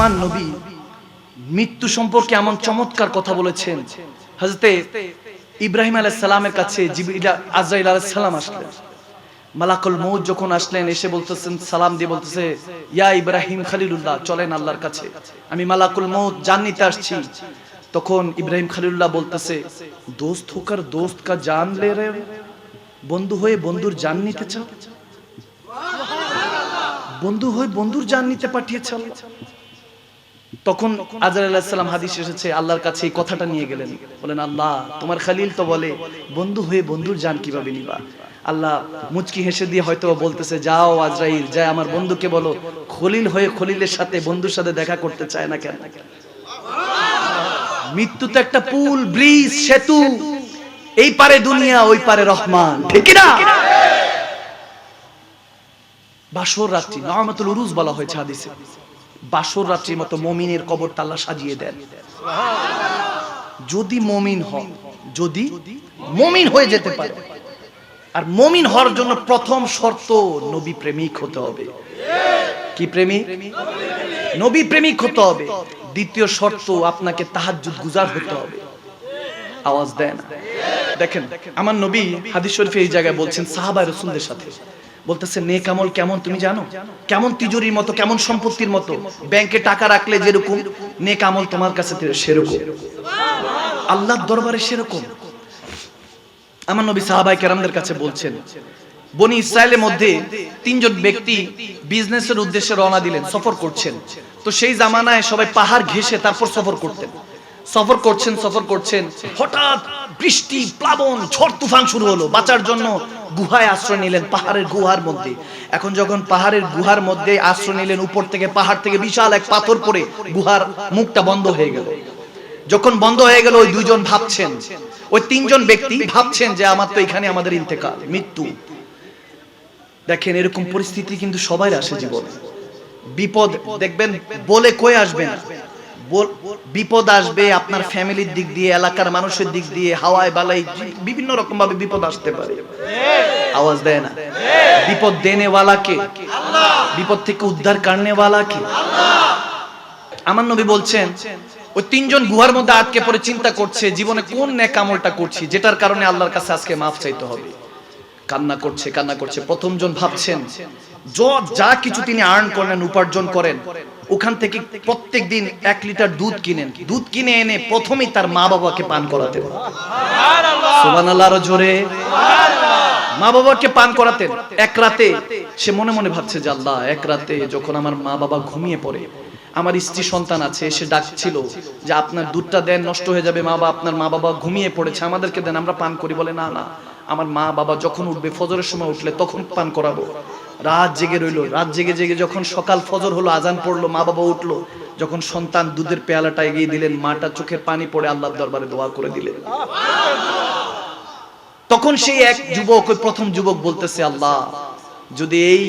আমার নবী মৃত্যু সম্পর্কে এমন চমৎকার কথা বলেছেন। হজরতে ইব্রাহিম আলাইহিস সালামের কাছে আজরাইল সালাম আসলেন। মালাকুল মৌত যখন আসলেন, এসে বলতেছেন, সালাম দিয়ে বলতেছে, ইয়া ইব্রাহিম খলিলুল্লাহ, চলেন আল্লাহর কাছে। আমি মালাকুল মৌত জান নিতে আসছি। তখন ইব্রাহিম খলিলুল্লাহ বলতেছে, দোস্ত হোকার দোস্ত কা জান লে রে বন্ধু হয়ে বন্ধুর জান নিতে চাও বন্ধু হয়ে বন্ধুর জান নিতে পাঠিয়েছে তখন আজর আলাহিসাল্লাম হাদিস এসেছে, আল্লাহর কাছে এই কথাটা নিয়ে গেলেন। বলেন, আল্লাহ, তোমার খালিল তো বলে, বন্ধু হয়ে বন্ধুর জান কীভাবে নিবা? আল্লাহ মুচকি হেসে দিয়ে হয়তো বলতেছে, যাও আজরাইল, যাই আমার বন্ধুকে বলো, খলিল হয়ে খলিলের সাথে, বন্ধুর সাথে দেখা করতে চায় না কেন? মৃত্যু তো একটা পুল, ব্রিজ, সেতু। এই পারে দুনিয়া, ওই পারে রহমান। ঠিক না বাসর রাত্রি নরমাতুল উরুজ বলা হয়েছে হাদিসে। বাসর রাত্রির মতো মমিনের কবর তাল্লা সাজিয়ে দেন। যদি মমিন হ যদি মমিন হয়ে যেতে পারে, আর মমিন হওয়ার জন্য প্রথম শর্ত নবী প্রেমিক হতে হবে। কি প্রেমিক? নবী প্রেমিক হতে হবে। দ্বিতীয় শর্ত, আপনাকে তাহাজ্জুদ গুজার হতে হবে। আওয়াজ দেয় না। দেখেন, আমার নবী হাদিস শরীফে এই জায়গায় বলছেন সাহাবা রসুলদের সাথে। বলতেছে নেক আমল কেমন তুমি জানো? কেমন তিজুরির মতো, কেমন সম্পত্তির মতো? ব্যাংকে টাকা রাখলে যেরকম নেক আমল তোমার কাছে সেরকম। আল্লাহর দরবারে সেরকম। আমার নবী সাহাবাই কেরামদের কাছে বলছেন, বনি ইসরায়েলের মধ্যে তিনজন ব্যক্তি বিজনেসের উদ্দেশ্যে রওনা দিলেন, সফর করছেন। তো সেই জামানায় সবাই পাহাড় ঘেঁষে তারপর সফর করতেন। সফর করছেন সফর করছেন। হঠাৎ বৃষ্টি, প্লাবন, ঝড় তুফান শুরু হলো। বাঁচার জন্য গুহায় আশ্রয় নিলেন পাহাড়ের গুহার মধ্যে। এখন যখন পাহাড়ের গুহার মধ্যে আশ্রয় নিলেন, উপর থেকে পাহাড় থেকে বিশাল এক পাথর পড়ে গুহার মুখটা বন্ধ হয়ে গেল। যখন বন্ধ হয়ে গেল, ওই দুইজন ভাবছেন। ওই তিনজন ব্যক্তি ভাবছেন যে, আমার তো এখানে আমাদের ইন্তেকাল, মৃত্যু। দেখেন, এরকম পরিস্থিতি কিন্তু সবাই আসে জীবনে। বিপদ, দেখবেন, বলে কয়ে আসবে না? বল- বিপদ আসবে আপনার ফ্যামিলির দিক দিয়ে, এলাকার মানুষের দিক দিয়ে, হাওয়ায় বালাই বিভিন্ন রকম ভাবে বিপদ আসতে পারে। আওয়াজ দেয় না? বিপদ দেনেওয়ালা কে বিপদ থেকে উদ্ধার কারণেওয়ালা কে আমার নবী বলছেন, ওই তিনজন গুহার মধ্যে আটকে পড়ে চিন্তা করছে, জীবনে কোন ন্যাক আমলটা করছি, যেটার কারণে আল্লাহর কাছে আজকে মাফ চাইতে হবে। কান্না করছে কান্না করছে। প্রথম জন ভাবছেন যা কিছু তিনি আর্ন করেন উপার্জন করেন ওখান থেকে প্রত্যেক দিন এক লিটার দুধ কিনেন। দুধ কিনে এনে প্রথমেই তার মা বাবাকে পান করাতেন। সুবহানাল্লাহ আরও জোরে মা বাবাকে পান করাতেন। এক রাতে সে মনে মনে ভাবছে যে আল্লাহ, এক রাতে যখন আমার মা বাবা ঘুমিয়ে পড়ে, আমার স্ত্রী সন্তান আছে এসে ডাকছিল যে আপনার দুধটা দেন, নষ্ট হয়ে যাবে মা বাবা, আপনার মা বাবা ঘুমিয়ে পড়েছে, আমাদেরকে দেন, আমরা পান করি। বলে, না না, আমার মা বাবা যখন উঠবে, ফজরের সময় উঠলে তখন পান করাবো। রাত জেগে রইল। রাত জেগে জেগে যখন সকাল ফজর হলো, আজান পড়ল মা বাবা উঠল, যখন সন্তান দুধের পেয়ালাটা এগিয়ে দিলেন, মাটা চোখের পানি পড়ে আল্লাহর দরবারে দোয়া করে দিলেন। তখন সেই এক যুবক, ওই প্রথম যুবক বলতেছে, আল্লাহ, যদি এই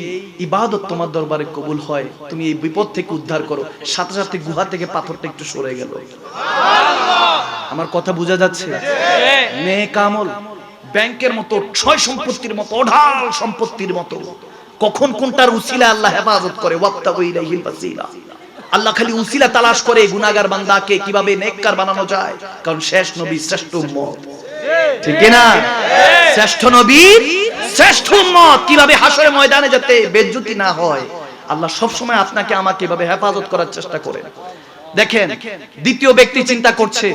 ইবাদত তোমার দরবারে কবুল হয়, তুমি এই বিপদ থেকে উদ্ধার করো। সাথে সাথে গুহা থেকে পাথরটা একটু সরে গেল। আমার কথা বোঝা যাচ্ছে? নেক কামল ব্যাংকের মতো, ছয় সম্পত্তির মতো, অঢাল সম্পত্তির মতো। কখন কোনটার উসিলা আল্লাহ হেফাজত করে? আল্লাহ খালি উসিলা তালাশ করে গুনাগার বান্দাকে কীভাবে নেককার বানানো যায়? কারণ শেষ নবী শ্রেষ্ঠ উম্মত। ঠিক না শ্রেষ্ঠ নবী, শ্রেষ্ঠ উম্মত। কীভাবে হাসরে ময়দানে যাতে বেজ্জতি না হয়? আল্লাহ সব সময় আপনাকে আমাকে এভাবে হেফাজত করার চেষ্টা করেন। দেখেন, দ্বিতীয় ব্যক্তি চিন্তা করছে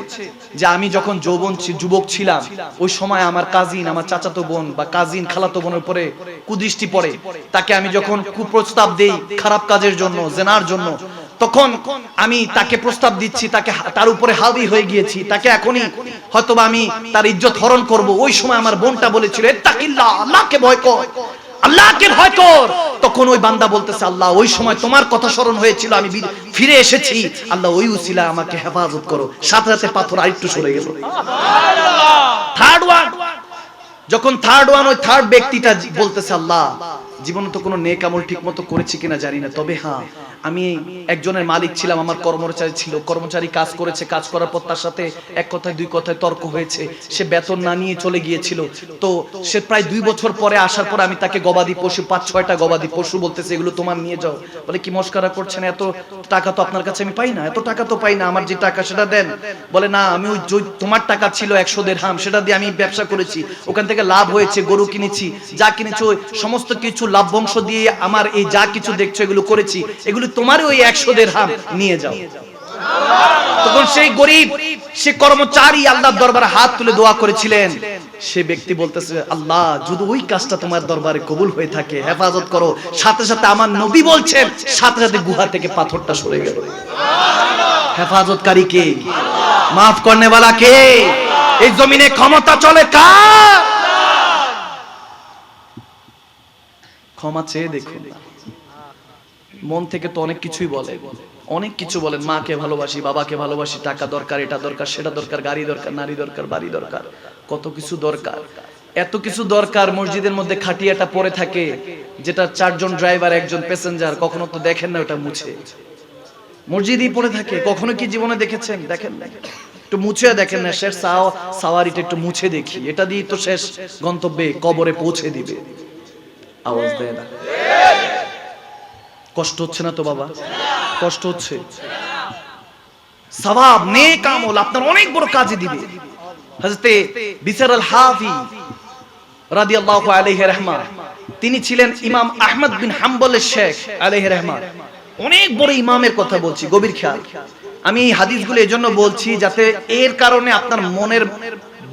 যে আমি যখন যৌবন যুবক ছিলাম, ওই সময় আমার কাজিন আমার চাচাতো বোন বা কাজিন খালাতো বোনের উপরে কুদৃষ্টি পড়ে। তাকে আমি যখন কুপ্রস্তাব দেই খারাপ কাজের জন্য, জেনার জন্য, তখন আমি তাকে প্রস্তাব দিচ্ছি, তাকে তার উপরে হাবি হয়ে গিয়েছি, তাকে এখনই হয়তোবা আমি তার ইজ্জত হরণ করব। ওই সময় আমার বোনটা বলেছিল, এত্তাকিল্লাহ, আল্লাহকে ভয় কর। আল্লাহকে ভয় কর। তখন ওই বান্দা বলতেছে, আল্লাহ, ওই সময় তোমার কথা স্মরণ হয়েছিল, আমি ফিরে এসেছি। আল্লাহ, ওই উসিলা আমাকে হেফাজত করো। সাথে সাথে পাথর আরেকটু সরে গেল। থার্ড ওয়ান যখন থার্ড ওয়ান ওই থার্ড ব্যক্তিটা বলতেছে, আল্লাহ, জীবনে তো কোনো নেক আমল ঠিক মতো করেছি কিনা জানি না, তবে হ্যাঁ আমি একজনের মালিক ছিলাম, আমার কর্মচারী ছিল। কর্মচারী কাজ করেছে, কাজ করার পর তার সাথে এক কথায়, দুই কথায় তর্ক হয়েছে। সে বেতন না নিয়ে চলে গিয়েছিল। তো সে প্রায় দুই বছর পরে আসার পর আমি তাকে গবাদি পশু, পাঁচ, ছয়টা গবাদি পশু বলতেছে, এগুলো তোমার নিয়ে যাও। বলে, কি মস্কারা করছেন? এত টাকা তো আপনার কাছে আমি পাই না। এত টাকা তো পাই না। আমার যে টাকা সেটা দেন। বলে, না, আমি ওই তোমার টাকা ছিল একশো দেড় হাম সেটা দিয়ে আমি ব্যবসা করেছি। ওখান থেকে লাভ হয়েছে, গরু কিনেছি, যা কিনেছি সমস্ত কিছু লাভ বংশ দিয়ে আমার এই যা কিছু দেখছ, এগুলো করেছি। এগুলো তোমার ওই একশো দেড় হাম নিয়ে যাও। তখন সেই গরিব, সে কর্মচারী আল্লাহর দরবারে হাত তুলে দোয়া করেছিলেন। সে ব্যক্তি বলতেছে, আল্লাহ, যদি ওই কাজটা তোমার দরবারে কবুল হয়ে থাকে, হেফাজত করো। সাথে সাথে আমার নবী বলছেন, সাথে সাথে গুহা থেকে পাথরটা সরে গেল। হেফাজতকারী কে? মাফ করনে वाला কে? এই জমিনে ক্ষমতা চলে কার? ক্ষমা চেয়ে দেখুন মন থেকে তো অনেক কিছুই বলে। অনেক কিছু বলেন মাকে ভালোবাসি, বাবাকে ভালোবাসি, টাকা দরকার, এটা দরকার, সেটা দরকার, গাড়ি দরকার, নারী দরকার, বাড়ি দরকার, কত কিছু দরকার। এত কিছু দরকার মসজিদের মধ্যে খাটিয়াটা পড়ে থাকে, যেটা চারজন ড্রাইভার, একজন প্যাসেঞ্জার, কখনো তো দেখেন না ওটা মুছে। মসজিদই পড়ে থাকে, কখনো কি জীবনে দেখেছেন? দেখেন না। একটু মুছে দেখেন না, শেষ সাও- সাওয়ারিটা একটু মুছে দেখি। এটা দিয়ে তো শেষ গন্তব্যে, কবরে পৌঁছে দিবে। আওয়াজ দেয় না। কষ্ট হচ্ছে না তো বাবা? কষ্ট হচ্ছে। সওয়াব, নেক আমল আপনার অনেক বড় কাজে দিবে। হযরতে বিসর আল হাফি রাদিয়াল্লাহু আলাইহি রাহমা তিনি ছিলেন ইমাম আহমদ বিন হাম্বলের শেখ আলাইহি রাহমা অনেক বড় ইমামের কথা বলছি, গভীর খেয়াল। আমি এই হাদিসগুলো এজন্য বলছি যাতে এর কারণে আপনার মনের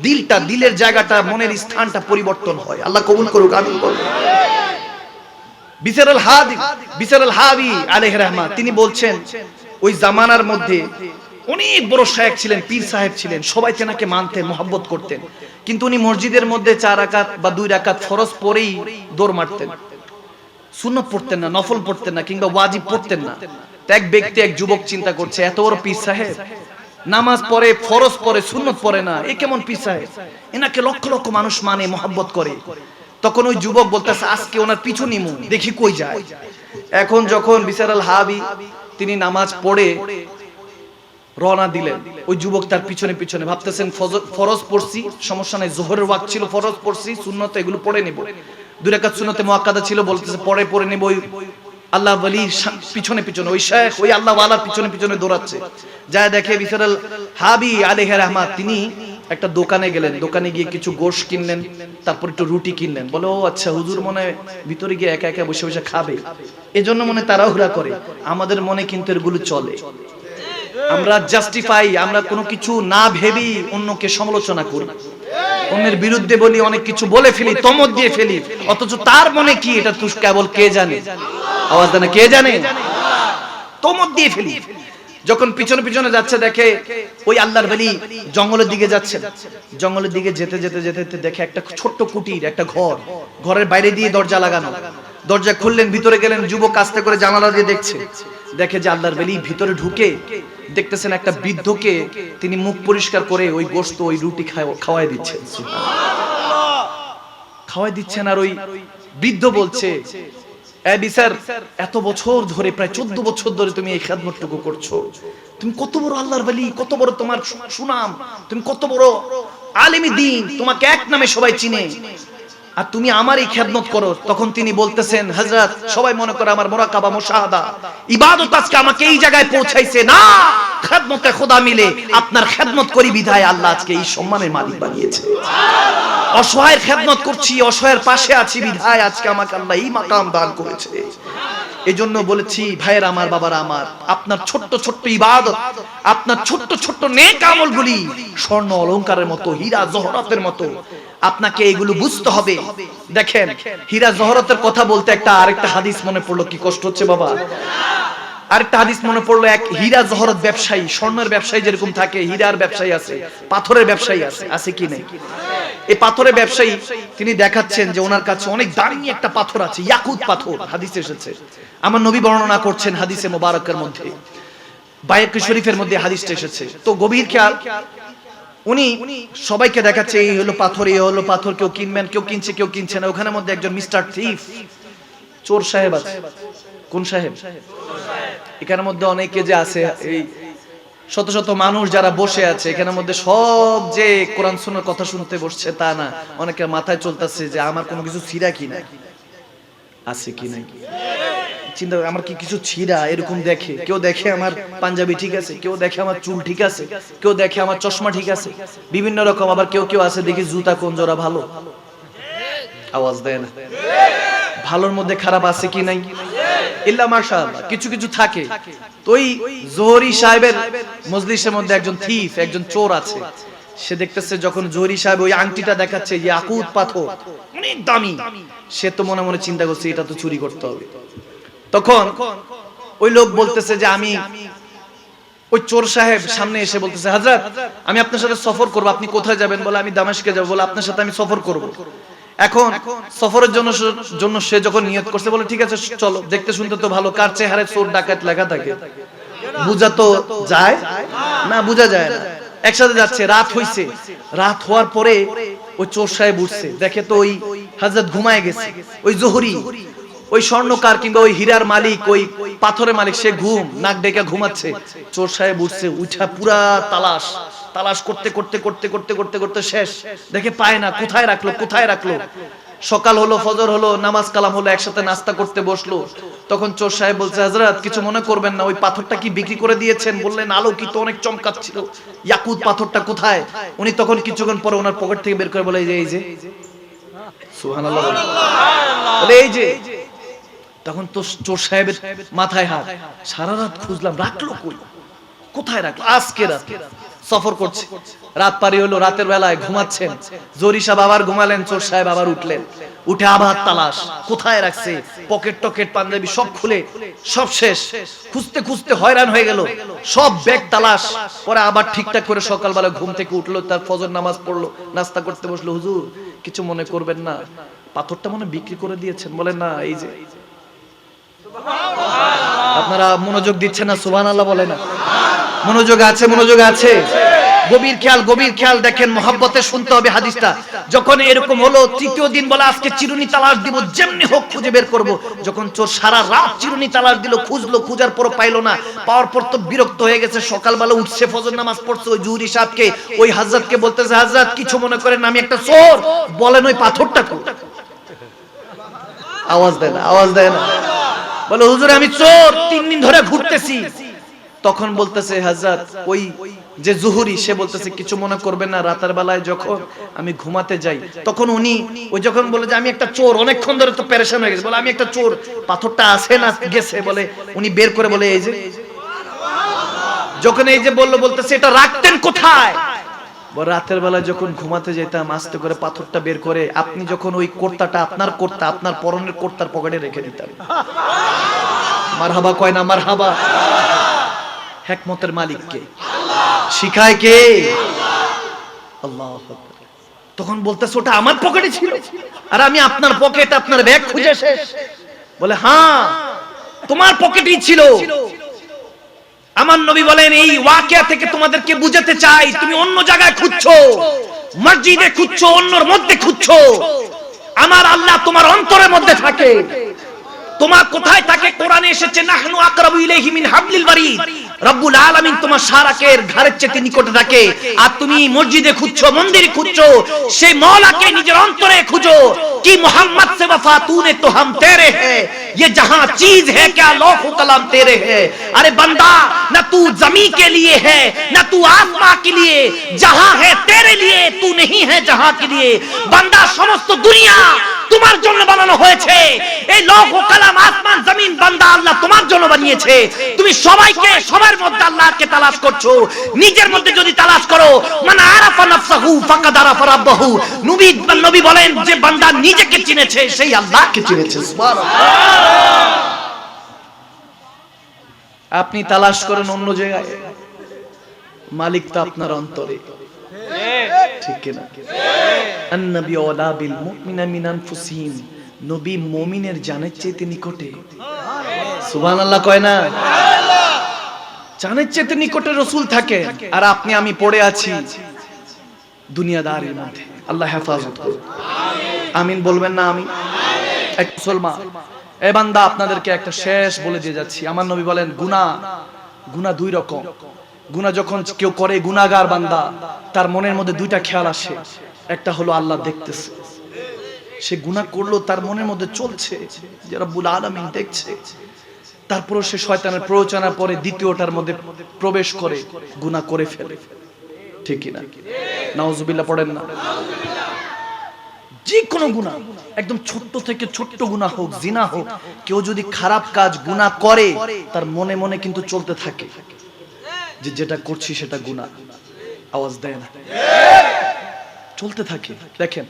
দিলটা, দিলের জায়গাটা, মনের স্থানটা পরিবর্তন হয়। আল্লাহ কবুল করুক, আমিন করুক বিসার আল হাদি বিসার আল হাবি আলাইহির রহমা তিনি বলছেন, ওই জামানার মধ্যে অনেক বড় শায়েখ ছিলেন, পীর সাহেব ছিলেন, সবাই তেনাকে মানতেন, মোহাব্বত করতেন। কিন্তু উনি মসজিদের মধ্যে চার রাকাত বা দুই রাকাত ফরজ পরেই দৌড় মারতেন। সুন্নত পড়তেন না, নফল পড়তেন না, কিংবা ওয়াজিব পড়তেন না। এক ব্যক্তি, এক যুবক চিন্তা করছে, এত বড় পীর সাহেব, নামাজ পড়ে, ফরজ পড়ে, সুন্নত পড়ে না, এ কেমন পীর সাহেব? এনাকে লক্ষ লক্ষ মানুষ মানে মোহাব্বত করে। তখন ওই যুবক বলতেছে, আজকে ওনার পিছু নিমু, দেখি কই যায়। এখন যখন বিচার আল হাবি, তিনি নামাজ পড়ে রওনা দিলেন, ওই যুবক তার পিছনে পিছনে ভাবতেছেন ফরজ পড়ছি, সমস্যা নাই, জোহরের ওয়াক্ত ছিল, ফরজ পড়ছি, সুন্নত এগুলো পড়ে নেব। দুই রাকাত সুন্নতে মুআক্কাদা ছিল, বলতেছে পরে পড়ে নেব। ওই আল্লাহ বলি পিছনে পিছনে, ওই শেখ, ওই আল্লাহ ওয়ালার পিছনে পিছনে দৌড়াচ্ছে। যা দেখে বিসারাল হাবি আলাইহির রহমাত, তিনি একটা দোকানে গেলেন, দোকানে গিয়ে কিছু গোশ কিনলেন, তারপর একটু রুটি কিনলেন। বলে, ও আচ্ছা হুজুর মনে ভিতরে গিয়ে একা একা বসে বসে খাবে। এজন্য মনে তাড়াহুড়া করে। আমাদের মনে কিন্তু এগুলো চলে। আমরা জাস্টিফাই আমরা কোনো কিছু না ভেবেই অন্যকে সমালোচনা করি। অন্যের বিরুদ্ধে বলি, অনেক কিছু বলে ফেলি, তমত দিয়ে ফেলি। অথচ তার মনে কি, এটা তুই কেবল কে জানে? আওয়াজ দেয় কে জানে? তমত দিয়ে ফেলি। যখন পিছনে পিছনে যাচ্ছে, দেখে ওই আল্লাহর বলি জঙ্গলের দিকে যাচ্ছে। জঙ্গলের দিকে যেতে যেতে যেতে দেখে একটা ছোট্ট কুটির, একটা ঘর, ঘরের বাইরে দিয়ে দরজা লাগানো। দরজা খুললেন, ভিতরে গেলেন, যুবক আস্তে করে জানালা দিয়ে দেখছে। দেখে যে আল্লাহর বেলি ভিতরে ঢুকে দেখতেছেন একটা বৃদ্ধকে তিনি মুখ পরিষ্কার করে ওই গোস্ত ওই রুটি খাওয়াই দিচ্ছেন। খাওয়াই দিচ্ছেন আর ওই বৃদ্ধ বলছে "এ বিচার এত বছর ধরে প্রায় চোদ্দ বছর ধরে তুমি এই খেদমতটুকু করছ। তুমি কত বড় আল্লাহর বলি কত বড় তোমার সুনাম। তুমি কত বড় আলিমি দিন তোমাকে এক নামে সবাই চিনে। আর তুমি আমার এই খেদমত করো। তখন তিনি বলতেছেন হাজরাত সবাই মনে করে আমার মোরাকাবা মোশাহাদা। ইবাদত আজকে আমাকে এই জায়গায় পৌঁছাইছে। না! খেদমতে খোদা মিলে আপনার খেদমত করি বিধায় আল্লাহ আজকে এই সম্মানের মালিক বানিয়েছে। অসহায়ের খেদমত করছি, অসহায়ের পাশে আছি বিধায় আজকে আমাকে আল্লাহ এই মাকাম দান করেছে। এই জন্য বলেছি, ভাইয়ের আমার, বাবার আমার, আপনার ছোট্ট ছোট্ট ইবাদত, আপনার ছোট্ট ছোট্ট নেক আমলগুলি স্বর্ণ অলংকারের মতো, হীরা জহরতের মতো, আপনাকে এগুলো বুঝতে হবে। দেখেন, হীরা জহরতের কথা বলতে একটা আরেকটা হাদিস মনে পড়ল, কি কষ্ট হচ্ছে বাবা। আরেকটা হাদিস মনে পড়ল এক হীরা জহরত ব্যবসায়ী স্বর্ণের ব্যবসায়ী যেরকম থাকে হীরার ব্যবসায়ী আছে পাথরের ব্যবসায়ী আছে আছে কি নেই? এই পাথরের ব্যবসায়ী তিনি দেখাচ্ছেন যে ওনার কাছে অনেক দামি একটা পাথর আছে ইয়াকুত পাথর হাদিসে এসেছে। আমার নবী বর্ণনা করছেন হাদিসে মোবারকের মধ্যে। বায়াক শরীফের মধ্যে হাদিসটা এসেছে। তো গভীর খেয়াল উনি সবাইকে দেখাচ্ছে এই হলো পাথর এই হলো পাথর কেউ কিনবেন কেউ কিনছে কেউ কিনছে না। ওখানের মধ্যে একজন মিস্টার থিফ চোর সাহেব আছে। কোন সাহেব? এখানের মধ্যে অনেকে যে আছে, এই শত শত মানুষ যারা বসে আছে, এখানের মধ্যে সব যে কোরআন শোনার কথা শুনতে বসছে তা না। অনেকের মাথায় চলতেছে যে আমার কোনো কিছু ছিঁড়া কি না? আছে কি নাই? চিন্তা আমার কি কিছু ছিঁড়া? এরকম দেখে। কেউ দেখে আমার পাঞ্জাবি ঠিক আছে, কেউ দেখে আমার চুল ঠিক আছে, কেউ দেখে আমার চশমা ঠিক আছে। বিভিন্ন রকম, আবার কেউ কেউ আছে, দেখি জুতা কোন জোড়া ভালো। আওয়াজ দেয় না। ভালোর মধ্যে খারাপ আছে কি নাই? ইল্লা মাশাআল্লাহ, কিছু কিছু থাকে। তো ওই জোহরি সাহেবের মজলিসের মধ্যে একজন থিফ, একজন চোর আছে। সে দেখতেছে যখন জোহরি সাহেব ওই আংটিটা দেখাচ্ছে ইয়াকুত পাথর, অনেক দামি। সে তো মনে মনে চিন্তা করছে, এটা তো চুরি করতে হবে। তখন ওই লোক বলতেছে যে আমি ওই চোর সাহেব সামনে এসে বলতেছে হাজরাত আমি আপনার সাথে সফর করব, আপনি কোথায় যাবেন? বলে, আমি দামেশকে যাব। বলে, আপনার সাথে আমি সফর করব। এখন সফরের জন্য জন্য সে যখন নিয়ত করছে, বলে, ঠিক আছে, চলো, দেখতে শুনতে তো ভালো, কার চেহারায় চোর, ডাকাত লেখা থাকে? বুঝা তো যায়? না, বুঝা যায় না। একসাথে যাচ্ছে, রাত হইছে। রাত হওয়ার পরে ওই চোর সাহেব উঠছে। দেখে তো ওই হাজরত ঘুমায় গেছে। ওই জোহরি, ওই স্বর্ণকার কিংবা ওই হীরার মালিক, ওই পাথরের মালিক, সে ঘুম, নাক ডেকে ঘুমাচ্ছে। চোর সাহেব উঠছে, উঠা পুরা তালাশ। তালাশ করতে করতে করতে করতে করতে করতে শেষ। দেখে পায় না, কোথায় রাখল কোথায় রাখল? সকাল হলো, ফজর হলো, নামাজ কালাম হলো, একসাথে নাস্তা করতে বসল। তখন চোর সাহেব বলছে হাজরাত কিছু মনে করবেন না, ওই পাথরটা কি বিক্রি করে দিয়েছেন? বললেন, আলোকিত, অনেক চমকাচ্ছিল। ইয়াকুত পাথরটা কোথায়? উনি তখন কিছুক্ষণ পরে ওনার পকেট থেকে বের করে বলে, এই যে সুবহানাল্লাহ এই যে। তখন তো চোর সাহেবের মাথায় হাত, সারা রাত খুঁজলাম, রাখল কই? কোথায় রাখল? আজকে রাত। সফর করছে। রাত পারি হলো, রাতের বেলায় ঘুমাচ্ছেন। জরি সাহেব আবার ঘুমালেন, চোর সাহেব আবার উঠলেন। উঠে আবার তালাশ। কোথায় রাখছে? পকেট টকেট, পাঞ্জাবি সব খুলে। সব শেষ। খুঁজতে খুঁজতে হয়রান হয়ে গেল। সব ব্যাগ তালাশ। পরে আবার ঠিকঠাক করে সকালবেলা ঘুম থেকে উঠল, তার ফজর নামাজ পড়ল, নাস্তা করতে বসল। হুজুর, কিছু মনে করবেন না। পাথরটা মনে বিক্রি করে দিয়েছেন। বলে না, এই যে। আপনারা মনোযোগ দিচ্ছেন না? সুবহান আল্লাহ বলে না? মনোযোগ আছে মনোযোগ আছে। গভীর খেয়াল গভীর খেয়াল দেখেন, মহাব্বতে শুনতে হবে হাদিসটা। যখন এরকম হলো, তৃতীয় দিন বলে আজকে চিরুনি তালাশ দিব, যেমনি হোক খুঁজে বের করব। যখন চোর সারা রাত চিরুনি তালাশ দিল, খুঁজলো, খুঁজার পর পাইলো না। পাওয়ার পর তো বিরক্ত হয়ে গেছে, সকালবেলা উঠছে, ফজর নামাজ পড়ছে, ওই জুরি সাহেবকে, ওই হাজরাতকে বলতেছে, হাজরাত, কিছু মনে করেন আমি একটা চোর। বলেন ওই পাথরটা কো আওয়াজ দেয় না, আওয়াজ দেয় না। বলে, হুজুর, আমি চোর, তিন দিন ধরে ঘুরতেছি। তখন বলতেছে, হাজরাত, ওই যে জুহুরি, সে বলতেছে, কিছু মনে করবেন না, রাতের বেলায় যখন আমি ঘুমাতে যাই, তখন উনি, ওই যখন বলে যে, আমি একটা চোর, অনেকক্ষণ ধরে তো পেরেশান হয়ে গেছে। বলে, আমি একটা চোর, পাথরটা আছে না, গেছে? বলে, উনি বের করে বলে, এই যে, যখন এই যে বলল, বলতেছে, এটা রাখতেন কোথায়? রাতের বেলা যখন ঘুমাতে যেতাম আস্তে করে পাথরটা বের করে আপনি যখন ওই কোর্তাটা, আপনার কোর্তা, আপনার পরনের কোর্তার পকেটে রেখে দিতাম মারহাবা কয় না, মারহাবা। হেকমতের মালিক কে শিখায় কে? আল্লাহ তখন বলতেছে, ওটা আমার পকেটে ছিল। আর আমি আপনার পকেট, আপনার ব্যাগ খুঁজে শেষ। বলে হ্যাঁ তোমার পকেটেই ছিল। আমার নবী বলেন, এই ওয়াকিয়া থেকে তোমাদেরকে বুঝাতে চাই, তুমি অন্য জায়গায় খুঁজছো, মসজিদে খুঁজছো, অন্যর মধ্যে খুঁজছো। আমার আল্লাহ তোমার অন্তরের মধ্যে থাকে। তোমার কোথায় থাকে? কোরআনে এসেছে, নাহনু আকরাবু ইলাইহি মিন হাবলিল বারিদ। রব্বুল আলমিন তোমার সারাকের ঘরের চেতে নিকটে থাকে। আর তুমি মসজিদে খুঁজছো, মন্দিরে খুঁজছো, সেই মলাকে নিজের অন্তরে খুঁজো। কি মোহাম্মদ সেবা ফাতুনে তো হাম তেরে হ্যাঁ ये जहां चीज है क्या लौह कलम तेरे है अरे बंदा न तू जमी के लिए है न तू आसमां के लिए जहां है तेरे लिए तू नहीं है जहां के लिए बंदा समस्त दुनिया তোমার জন্য বানানো হয়েছে এই লৌহ কালাম আসমান জমিন বান্দা আল্লাহ তোমার জন্য বানিয়েছে তুমি সবাইকে সবার মধ্যে আল্লাহকে তালাশ করছো নিজের মধ্যে যদি তালাশ করো মানে আরাফা নাফসাহু ফাকাদ আরাফা রাব্বাহু নবী নবী বলেন যে বান্দা নিজেকে চিনেছে সেই আল্লাহকে চিনেছে সুবহানাল্লাহ আপনি তালাশ করেন অন্য জায়গায়। মালিক তো আপনার অন্তরে। ঠিক কিনা? নবী মুমিনের জানের নিকটে। সুবহানাল্লাহ কয় না? জানের চাইতে নিকটে রসুল থাকে। আর আপনি, আমি পড়ে আছি দুনিয়াদারের মধ্যে। আল্লাহ হেফাজত আমিন বলবেন না আমি? এক মুসলমান। এ বান্দা, আপনাদেরকে একটা শেষ বলে দিয়ে যাচ্ছি। আমার নবী বলেন, গুনাহ গুনাহ দুই রকম। গুনাহ যখন কেউ করে, গুনাহগার বান্দা, তার মনের মধ্যে দুইটা খেয়াল আসে। একটা হলো আল্লাহ দেখতেছে। সে গুনাহ করল, তার মনের মধ্যে চলছে। যে রব্বুল আলামিন দেখছে। তারপরে সে শয়তানের প্ররোচনার পরে দ্বিতীয়টার মধ্যে প্রবেশ করে, গুনাহ করে ফেলে। ঠিক কি না নাউজুবিল্লাহ, পড়েন না? যে কোনো গুনাহ একদম ছোট্ট থেকে ছোট্ট গুনাহ হোক, জিনা হোক, কেউ যদি খারাপ কাজ গুনাহ করে, তার মনে মনে কিন্তু চলতে থাকে যে যেটা করছি সেটা গুনাহ আওয়াজ দেয় না। চলতে থাকে। দেখেন,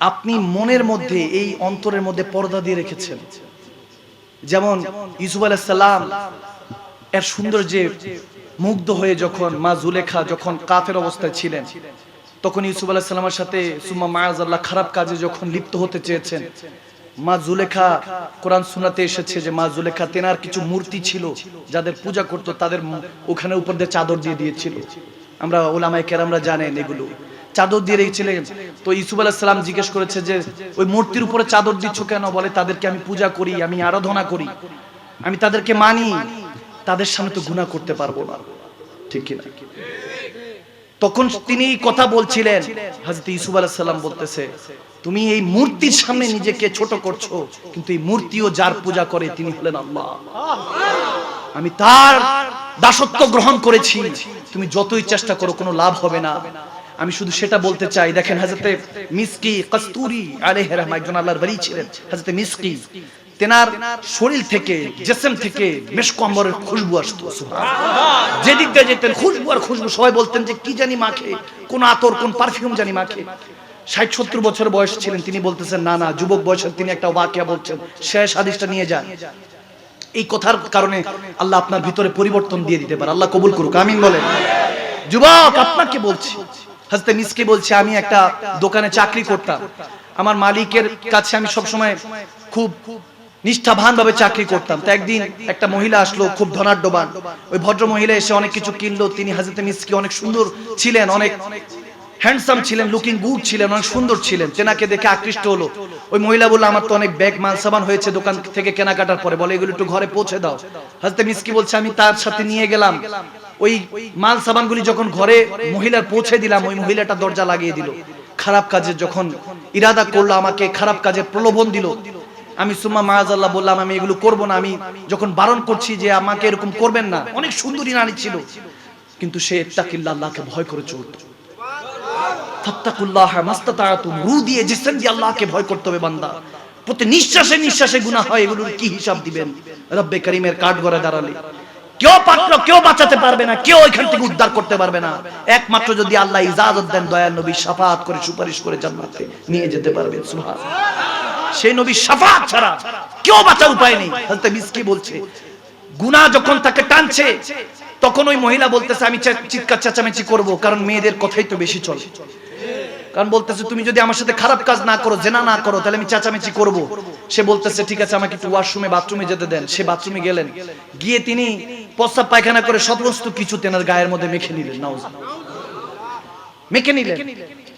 আপনি মনের মধ্যে এই অন্তরের মধ্যে পর্দা দিয়ে রেখেছেন। যেমন ইসুফ সালাম, এর সৌন্দর্যে মুগ্ধ হয়ে যখন মা জুলেখা যখন কাফের অবস্থায় ছিলেন তখন ইউসুফ আলাহ সাল্লামের সাথে সুম্মা মায়াজাল্লাহ খারাপ কাজে যখন লিপ্ত হতে চেয়েছেন, মা জুলেখা কোরআন সুনাতে এসেছে যে মা জুলেখা তেনার কিছু মূর্তি ছিল যাদের পূজা করত, তাদের ওখানে উপর দিয়ে চাদর দিয়ে দিয়েছিল। আমরা ওলামাই কেরামরা জানেন এগুলো। চাদর দিয়ে রেখেছিলেন। তো ইসুফ আলাহ সাল্লাম জিজ্ঞেস করেছে যে, ওই মূর্তির উপরে চাদর দিচ্ছ কেন? বলে, তাদেরকে আমি পূজা করি, আমি আরাধনা করি, আমি তাদেরকে মানি, তাদের সামনে তো গুনাহ করতে পারব না। ঠিক কিনা? তখন তিনি এই কথা বলছিলেন। হাজরত ইসুফ আলাইহিস সালাম বলতেছে, তুমি এই মূর্তির সামনে নিজেকে ছোট করছ, কিন্তু এই মূর্তিও যার পূজা করে তিনি হলেন আল্লাহ। আমি তার দাসত্ব গ্রহণ করেছি। তুমি যতই চেষ্টা করো, কোনো লাভ হবে না। আমি শুধু সেটা বলতে চাই। দেখেন হাজরতে মিসকি কস্তুরি আলাইহির রহমা একজন আল্লাহর ওলি ছিলেন। হাজরতে মিসকি তেনার শরীর থেকে, জেসেম থেকে মেশকম্বরের খুশবু আসতো যেদিক দিয়ে যেতেন, খুশবু আর খুশবু, সবাই বলতেন যে, কি জানি মাখে কোন আতর, কোন পারফিউম জানি মাখে ষাট সত্তর বছর বয়স ছিলেন, তিনি বলতেছেন, না না, যুবক বয়সের তিনি একটা ওয়াকিয়া বলছেন, শেষ হাদিসটা নিয়ে যান। এই কথার কারণে আল্লাহ আপনার ভিতরে পরিবর্তন দিয়ে দিতে পারে। আল্লাহ কবুল করুক, আমিন বলেন। যুবক, আপনাকে বলছি হাজতে মিসকে বলছে, আমি একটা দোকানে চাকরি করতাম। আমার মালিকের কাছে আমি সব সময় খুব নিষ্ঠাবান ভাবে চাকরি করতাম। তো একদিন একটা মহিলা আসলো, খুব ধনাঢ্যবান। ওই ভদ্র মহিলা এসে অনেক কিছু কিনলো। তিনি হাজরতে মিসকি অনেক সুন্দর ছিলেন, অনেক হ্যান্ডসাম ছিলেন লুকিং গুড ছিলেন, অনেক সুন্দর ছিলেন। তেনাকে দেখে আকৃষ্ট হলো। ওই মহিলা বলল, আমার তো অনেক ব্যাগ মাল সামান হয়েছে, দোকান থেকে কেনাকাটার পরে। বলে, এগুলো একটু ঘরে পৌঁছে দাও। হাজতে মিসকি বলছে, আমি তার সাথে নিয়ে গেলাম। ওই মাল সাবানগুলি যখন ঘরে মহিলার পৌঁছে দিলাম, ওই মহিলাটা দরজা লাগিয়ে দিল। খারাপ কাজে যখন ইরাদা করল, আমাকে খারাপ কাজে প্রলোভন দিল। আমি সুম্মা মায়াজাল্লাহ বললাম, আমি এগুলো করব না, আমি যখন বারণ করছি যে আমাকে এরকম করবেন না। অনেক সুন্দরী নারী ছিল। কিন্তু সে ইত্তাকিল্লাহ আল্লাহকে ভয় করে চলত ফাত্তাকুল্লাহ রু দিয়ে আল্লাহকে ভয় করতে হবে বান্দা। প্রতি নিঃশ্বাসে নিঃশ্বাসে গুনাহ হয়, এগুলোর কি হিসাব দিবেন? রব্বে করিমের কাঠ দাঁড়ালে। কেউ পারল কেউ বাঁচাতে পারবে না, কেউ এখান থেকে উদ্ধার করতে পারবে না। একমাত্র যদি আল্লাহ ইজাজত দেন দয়ার নবী শাফাত করে সুপারিশ করে জান্নাতে নিয়ে যেতে পারবে সুবহান সেই নবী শাফাত ছাড়া কেউ বাঁচার উপায় নেই। হযরত মিসকি বলছে, গুনাহ যখন তাকে টানছে, তখন ওই মহিলা বলতেছে, আমি চিৎকার চেঁচামেচি করব, কারণ মেয়েদের কথাই তো বেশি চলে। কারণ বলতেছে, তুমি যদি আমার সাথে খারাপ কাজ না করো, জেনা না করো, তাহলে আমি চেঁচামেচি করব। সে বলতেছে, ঠিক আছে, আমাকে একটু ওয়াশরুমে, বাথরুমে যেতে দেন। সে বাথরুমে গেলেন। গিয়ে তিনি প্রস্তাব পায়খানা করে সমস্ত কিছু তেনার গায়ের মধ্যে মেখে নিলেন নাউজ মেখে নিলেন।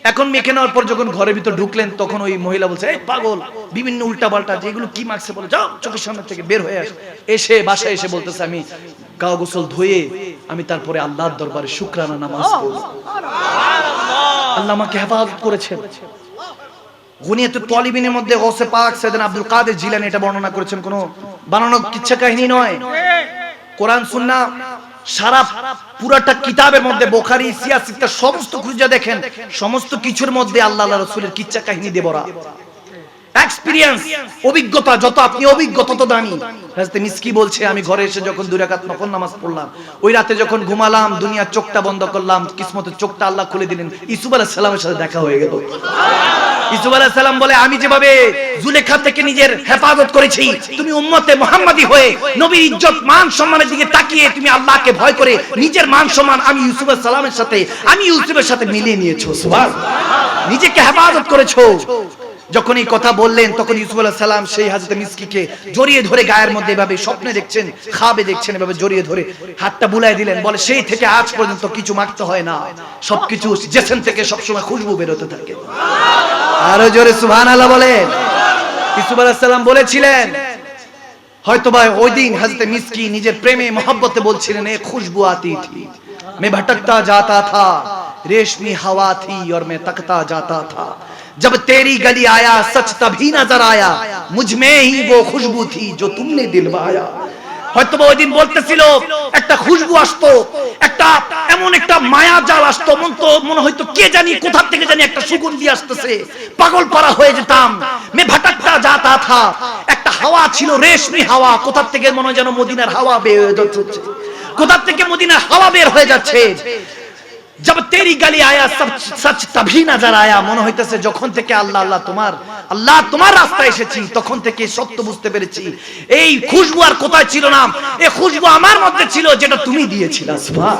এখন মেখে নেওয়ার পর যখন ঘরের ভিতর ঢুকলেন তখন ওই মহিলা বলছে এই পাগল বিভিন্ন উল্টা পাল্টা যেগুলো কি মাখছে বলে যাও চোখের সামনে থেকে বের হয়ে আস। এসে বাসায় এসে বলতেছে আমি গাও গোসল ধুয়ে আমি তারপরে আল্লাহর দরবারে শুকরানা নামাজ পড়ব। আল্লাহ আমাকে হেফাজত করেছেন। গুনিয়াতে তলিবিনের মধ্যে গৌসে পাক সেদিন আব্দুল কাদের জিলানি এটা বর্ণনা করেছেন কোনো বানানো কিচ্ছা কাহিনী নয়। কোরআন সুন্নাহ সারা পুরাটা কিতাবের মধ্যে, বোখারি ইসিয়া সমস্ত খুঁজে দেখেন, সমস্ত কিছুর মধ্যে আল্লাহ রসুলের কিচ্ছা কাহিনী দেবরা এক্সপিরিয়েন্স অভিজ্ঞতা যত আপনি অভিজ্ঞ, তত দামি। মিসকি বলছে, আমি ঘরে এসে যখন দুই রাকাত নফল নামাজ পড়লাম, ওই রাতে যখন ঘুমালাম, দুনিয়ার চোখটা বন্ধ করলাম কিসমতের চোখটা আল্লাহ খুলে দিলেন, ইসুফ আলাইহিস সালামের সাথে দেখা হয়ে গেল। আলাইহিস সালাম বলে, আমি যেভাবে জুলেখা থেকে নিজের হেফাজত করেছি, তুমি উম্মতে মুহাম্মাদি হয়ে নবীর ইজ্জত, মান সম্মানের দিকে তাকিয়ে তুমি আল্লাহকে ভয় করে নিজের মান সম্মান আমি ইউসুফ আলাইহিস সালামের সাথে, আমি ইউসুফের সাথে মিলিয়ে নিয়েছো, সুবহানাল্লাহ। নিজেকে হেফাজত করেছ। যখন এই কথা বললেন, তখন ইউসুফ আল্লাহ সালাম সেই হাজরত মিসকিকে জড়িয়ে ধরে গায়ের মধ্যে এভাবে স্বপ্নে দেখছেন, খাবে দেখছেন, এভাবে জড়িয়ে ধরে হাতটা বুলাই দিলেন, বলে, সেই থেকে আজ পর্যন্ত কিছু মাখতে হয় না। সবকিছু জেসেন থেকে সবসময় খুশবু বেরোতে থাকে। আরও জোরে সুহান আল্লাহ বলেন ইউসুফ আল্লাহ সালাম বলেছিলেন হয়তো ভাই ওই দিন হাজরতে মিসকি নিজের প্রেমে, মহব্বতে বলছিলেন, এ খুশবু আতি থি মে ভটকতা जाता থা, রেশমি হাওয়া থি, অর মে তকতা जाता থা। जब तेरी गली आया सच तभी नजर आया मुझ में ही वो खुशबू थी जो तुमने दिलवाया হয়তো বা ওই দিন বলতেছিল একটা খুশবু আসতো একটা এমন একটা মায়া জাল আসতো মন তো মনে হয়তো কে জানি কোথা থেকে জানি একটা সুগন্ধি আসতেছে পাগল পারা হয়ে যেতাম মে ভাটাকটা যাতা থা একটা হাওয়া ছিল রেশমি হাওয়া কোথা থেকে মনে হয় যেন মদিনার হাওয়া বের হয়ে যাচ্ছে কোথা থেকে মদিনার হাওয়া বের হয়ে যাচ্ছে জব তেরি গালি আয়া সচ তभी নজর আয়া মনে হইতেছে, যখন থেকে আল্লাহ আল্লাহ তোমার আল্লাহ তোমার রাস্তায় এসেছি, তখন থেকে সত্য বুঝতে পেরেছি। এই খুশবু আর কোথায় ছিল না? এই খুশবু আমার মধ্যে ছিল, যেটা তুমি দিয়েছিলা। সুবহান